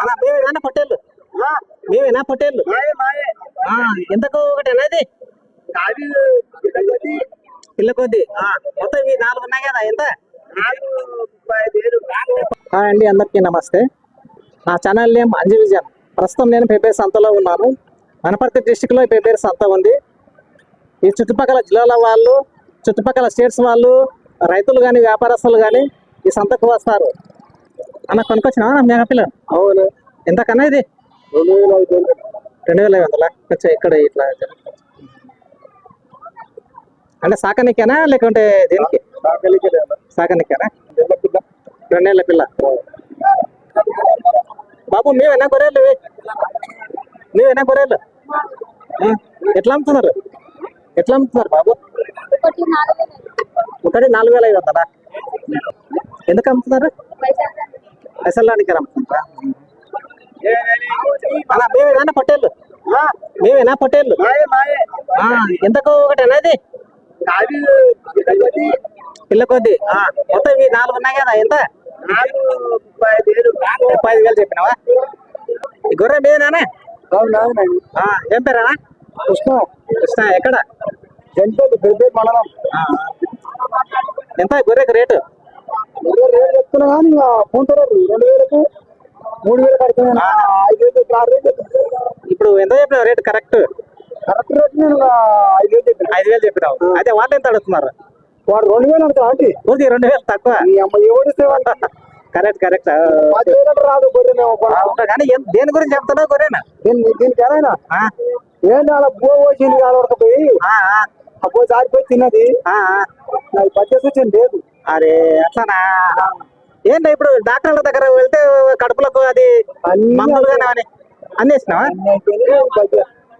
అలా మేమేనా పొట్టేళ్ళు. మేమేనా పొట్టేళ్ళు. ఎంతకు ఒకటేనా ఇది పిల్ల కొద్ది. మొత్తం ఇవి నాలుగు ఉన్నాయి కదా ఎంత? హాయ్ అండి అందరికీ నమస్తే. నా ఛానల్ నేమ్ అంజు విజయన్. ప్రస్తుతం నేను పెబ్బేరు సంతలో ఉన్నాను. వనపర్తి డిస్టిక్లో పెబ్బేరు సంత ఉంది. ఈ చుట్టుపక్కల జిల్లాల వాళ్ళు చుట్టుపక్కల స్టేట్స్ వాళ్ళు రైతులు కానీ వ్యాపారస్తులు కానీ ఈ సంతకు వస్తారు. అన్న కొనుక్కొచ్చినా? మేకపిల్ల అవును. ఎంతకన్నా ఇది? రెండు వేల ఐదు వందల. కొంచెం ఇక్కడ ఇట్లా అంటే సాకనికేనా లేకుంటే దేనికి? సాకనికేనా? రెండేళ్ళ పిల్ల. బాబు మేమేనా గొర్రెలు? మేమేనా గొర్రెలు? ఎట్లా అమ్ముతున్నారు? ఎట్లా అమ్ముతున్నారు బాబు? ఒకటి నాలుగు ఒకటి నాలుగు వేల ఐదు వందలా? ఎందుకు అమ్ముతున్నారు? అలా మేమేనా పొట్టేళ్ళు. మేమేనా ఆ, ఎంతకు ఒకటేనా ఇది పిల్ల కొద్ది ఆ, మొత్తం ఇవి నాలుగు ఉన్నాయి కదా ఎంత? ముప్పై ఐదు వేలు. చెప్పినావా? గొర్రె మీదేనా ఏం పేరేనా కృష్ణ. కృష్ణ ఎక్కడ? మండలం. ఎంత గొర్రెకి రేటు? రేటు చెప్తున్నా కానీ రెండు వేలకు మూడు వేలు ఐదు వేలు ఆరు ఇప్పుడు ఎంత చెప్పినావు? Rate correct? కరెక్ట్ రేట్ నేను ఐదు వేలు చెప్పిన. ఐదు వేలు చెప్పినావు. అయితే వాళ్ళు ఎంత అడుగుతున్నారు? వాడు రెండు వేలు అంటారు ఆంటీ? రెండు వేలు తక్కువ. ఈ అమ్మ కరెక్ట్ కరెక్ట్. పది వేలు అంటే రాదు కొన- ఏం- దేని గురించి చెప్తున్నావు గొర్రెనా? దీన్ని దీనికి ఏమైనా? ఆ, ఏంటి అలా బో వచ్చింది కాదు వడకపోయి ఆ, ఆ, బో జారిపోయి తిన్నది. నాకు పచ్చేసి వచ్చింది లేదు. అరే అట్లానా? ఏంటి ఇప్పుడు డాక్టర్ల దగ్గర వెళ్తే కడుపులకు అది అన్ని మందులు కానీ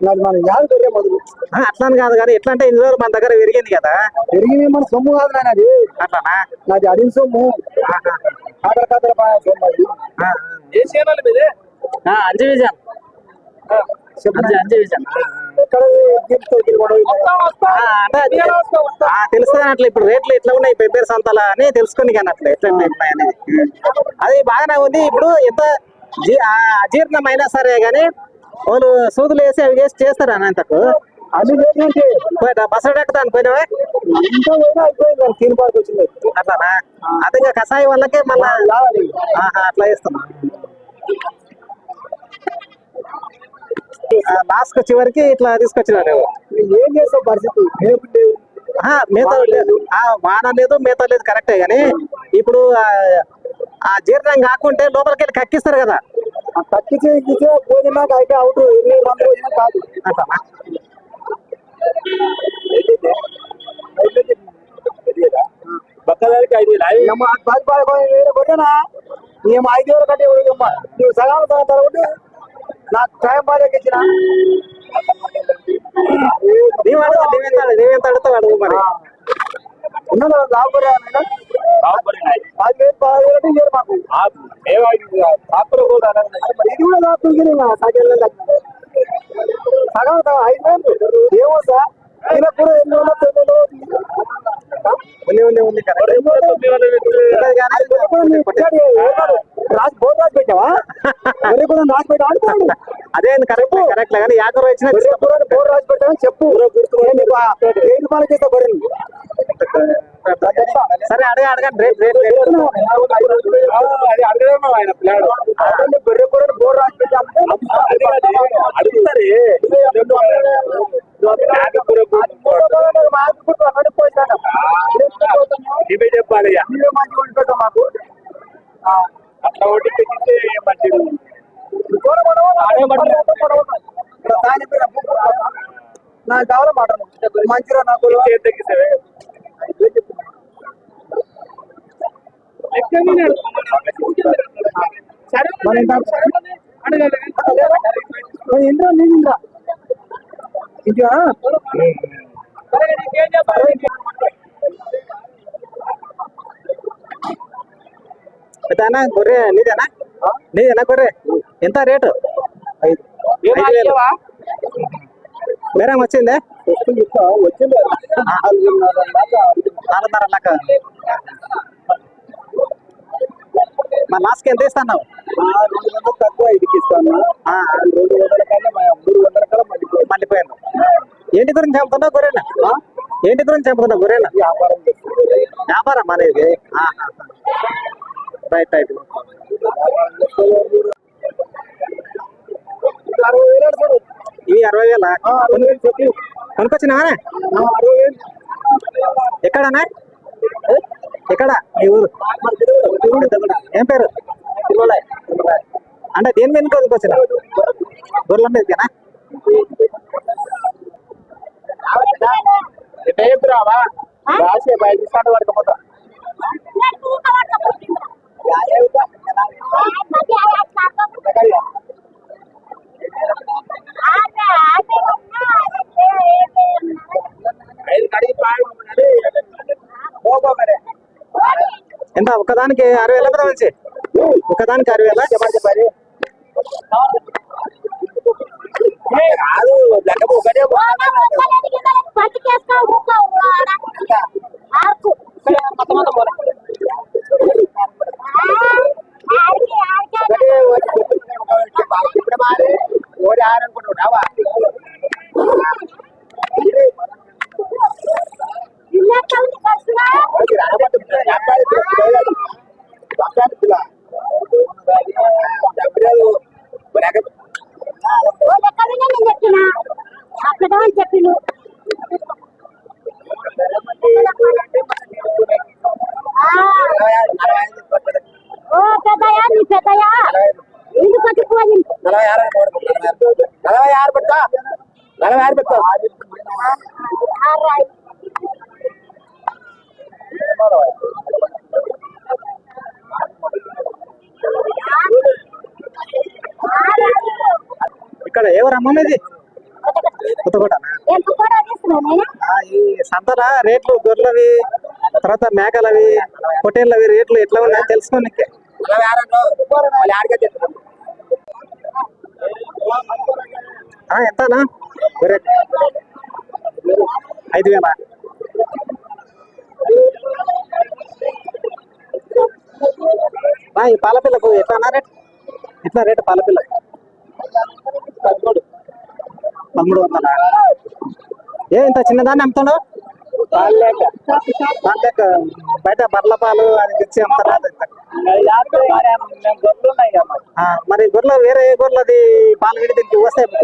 మన యాద మొదలు. అట్లా అని కాదు కానీ ఎట్లా అంటే ఇన్ని రోజులు మన దగ్గర విరిగింది కదా. పెరిగింది మన సొమ్ము కాదు నాయన అది అట్లానా? నాది అడిగిన సొమ్ము. కాదర కాదర బాగా సొమ్ము అది. ఆ, ఆ, అంజు విజయం అంజు అంజు విజయం ఎక్కడ దీంతో అది తెలుస్తుంది అట్లా ఇప్పుడు రేట్లు ఎట్లా ఉన్నాయి పెబ్బేరు సంతల అని తెలుసుకొని కానీ అట్లా ఎట్లా ఎట్లా ఉన్నాయి అనేది. అది బాగానే ఉంది. ఇప్పుడు ఎంత జీ- ఆ, అజీర్ణమైనా సరే కానీ వాళ్ళు సూదులు వేసి అవి చేసి చేస్తారు అనంతకు అన్ని చేసినట్టే బస్సు ఎక్కుతాను పోయినవే? తిని పాలకు వచ్చింది. అట్లానా? అదే ఇంకా కషాయం వాళ్ళకే మళ్ళా అట్లా చేస్తున్నా. లాస్ట్ చివరికి ఇట్లా తీసుకొచ్చిన నువ్వు ఏం చేస్తావు పరిస్థితి? మేత లేదు. ఆ, వాన లేదు మేత లేదు కరెక్టే కానీ ఇప్పుడు ఆ, జీర్ణం కాకుంటే లోపలికి వెళ్ళి కక్కిస్తారు కదా. ఎక్కితే పోయినాక అయితే అవుట్. ఎన్ని మంది పోయినా కాదు. అట్లా బక్కదానికి ఐదు వేలు. అమ్మ పది పది పది వేలు కొట్టేనా మేము ఐదు వేలు కట్టే నువ్వు సగం తరగదు నాకు టైం బాగా ఇచ్చిన నీవు అడుగు నీవెంత నీవెంత అడుగుతావు అడుగు మరి. ఉన్నదా లాభపడే పది వేలు పది వేలు అంటే ఇయ్యరు మాకు? మరి ఇది కూడా లాభం సగం సగం సగం ఐదు వేలు. ఏమో సార్? ఇలా కూడా ఎన్ని ఉన్నా తొమ్మిది రోజులు. ఉంది ఉంది ఉంది రాసి బోర్డు రాసి పెట్టావా ఒరే కూడా రాసి పెట్టా అనుకోండి అదే కరెక్ట్ కరెక్ట్ కానీ వచ్చిన ఒరే కూడా బోర్డు రాసి పెట్టావని చెప్పు నీకు వెయ్యి రూపాయలకి ఇస్తా బొర్రెని. సరే అడగ అడగండి రేపు రేపు రేపు అదే బొర్రె కూడా బోర్డు రాసి పెట్టామంటే ఇవే చెప్పాలి ఇక. మంచిగా మాకు అట్లా ఒకటి పెట్టితే మంచిది నాకు కావాలి మంచిగా నాకు చేతికి సరే. ఇంద్రా నేను ఇంద్రా పెద్దనా గొర్రె నీదేనా? నీదేనా గొర్రె? ఎంత రేటు? బేరం వచ్చిందే? వచ్చింది. నాలుగున్నర లెక్క. మరి లాస్ట్కి ఎంత వందలు తక్కువ ఐదుకి ఇస్తాను. ఆ, రెండు వందల కన్నా మా మూడు వందల కన్నా మళ్ళీ మళ్ళీపోయాను ఏంటి గురించి చంపుతున్నావు గొర్రెనా ఏంటి గురించి చంపుతున్నావు గొర్రెనా వ్యాపారం వ్యాపారం అనేది? రైట్ రైట్ ఇవి అరవై వేల? వేలు ఎక్కడనా ఎక్కడ? మీ ఊరు. ఏం పేరు? అంటే దేని మీద కొనుకొచ్చిన గొర్రెల మీదకేనా రేపు రాసే బయట ఎంత? ఒకదానికి అరవై వేల కదా వచ్చి ఒకదానికి అరవై వేల? చెప్పండి చెప్పండి. కాదు ఒకటే ఇప్పుడు మారి ఓడి ఆరనుకుంటున్నావా చెప్పిను ఓ పెద్దయా నీ పెద్దయా ఇంటికి వచ్చి పోయి నలభై ఆరు నలభై ఆరు పెట్టా నలభై ఆరు పెట్టా ఇక్కడ ఎవరు అమ్మ ఇది సంతరా ఈ సంతల రేట్లు గొర్రెలవి తర్వాత మేకలవి పొట్టేళ్ళవి రేట్లు ఎట్లా ఉన్నాయో? తెలుసుకోనికి ఆ, ఎంతనా? ఐదు వేల. ఈ పాల పిల్లకు ఎట్లా రేట్? ఎట్లా రేటు పాల పిల్ల పదమూడు. పదమూడు వందల? ఏ ఇంత చిన్నదాన్ని అమ్ముతాడు లేక దాంట్లో బయట బర్ల పాలు అది తెచ్చి అమ్ముతారా? మరి గొర్రెలు వేరే గొర్రెలది పాలు విడి దీనికి వస్తే అది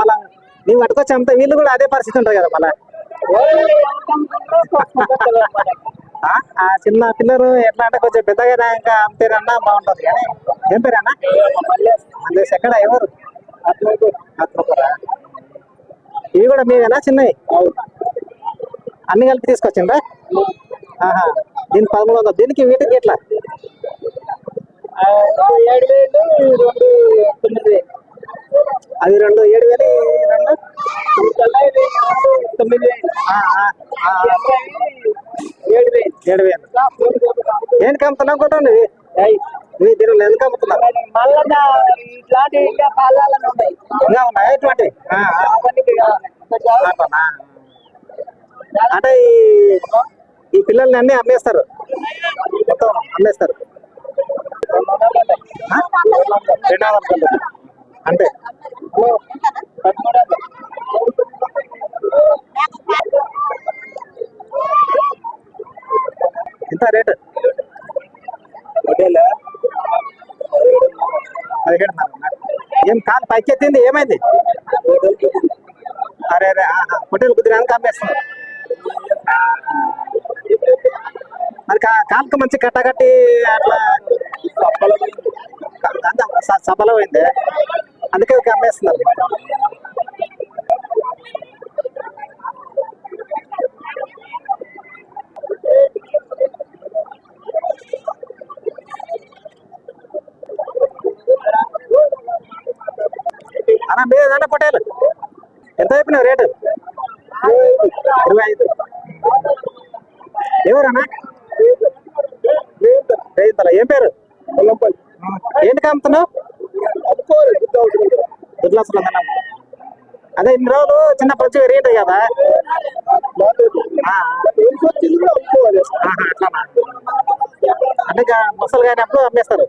మళ్ళా నీవు పట్టుకొచ్చి అమ్మితే వీళ్ళు కూడా అదే పరిస్థితి ఉంటుంది కదా మళ్ళా. ఆ, చిన్న పిల్లలు ఎట్లా అంటే కొంచెం పెద్దగా ఇంకా అమ్మితేరన్నా బాగుంటుంది కానీ ఏం పేరన్నా? మళ్ళీ ఎక్కడ? ఎవరు? అట్లా. ఇవి కూడా మీవేనా చిన్నవి? అన్ని కలిపి తీసుకొచ్చిండ్రా? దీనికి పదమూడు వందలు. దీనికి వీటికి ఎట్లా? ఏడు వేలు రెండు తొమ్మిది అవి రెండు ఏడు వేలు రెండు? తొమ్మిది ఏడు వేలు. ఏడు వేలు. ఏంటి కమ్ముతున్నావు? దీనిలో ఎందుకు మళ్ళా ఇట్లాంటి ఇంకా ఉన్నాయి. ఇంకా. అట్లనా? అంటే ఈ ఈ పిల్లల్ని అన్ని అమ్మేస్తారు మొత్తం అమ్మేస్తారు. అంటే. ఎంత రేటు? పదిహేడు. ఏం కాలు పైకి ఎత్తింది ఏమైంది అరే అరే. హోటల్ కుదిరానికి అమ్మేస్తున్నారు కాలుకి మంచి కట్టకట్టి అట్లా అంత స- సఫలం అయింది అందుకే ఇక అమ్మేస్తున్నారు అన్న మీద ఏదన్నా పొట్టేలు ఎంత చెప్పినావు రేటు? ఇరవై ఐదు. ఎవరన్నా? అమ్మాలా ఏం పేరు? ఏంటి అమ్ముతున్నావు? వదిలేస్తున్నాం అదే ఇన్ని రోజులు చిన్న ప్రతి రేట్ కదా? అంటే ముసలు కానప్పుడు అమ్మేస్తారు.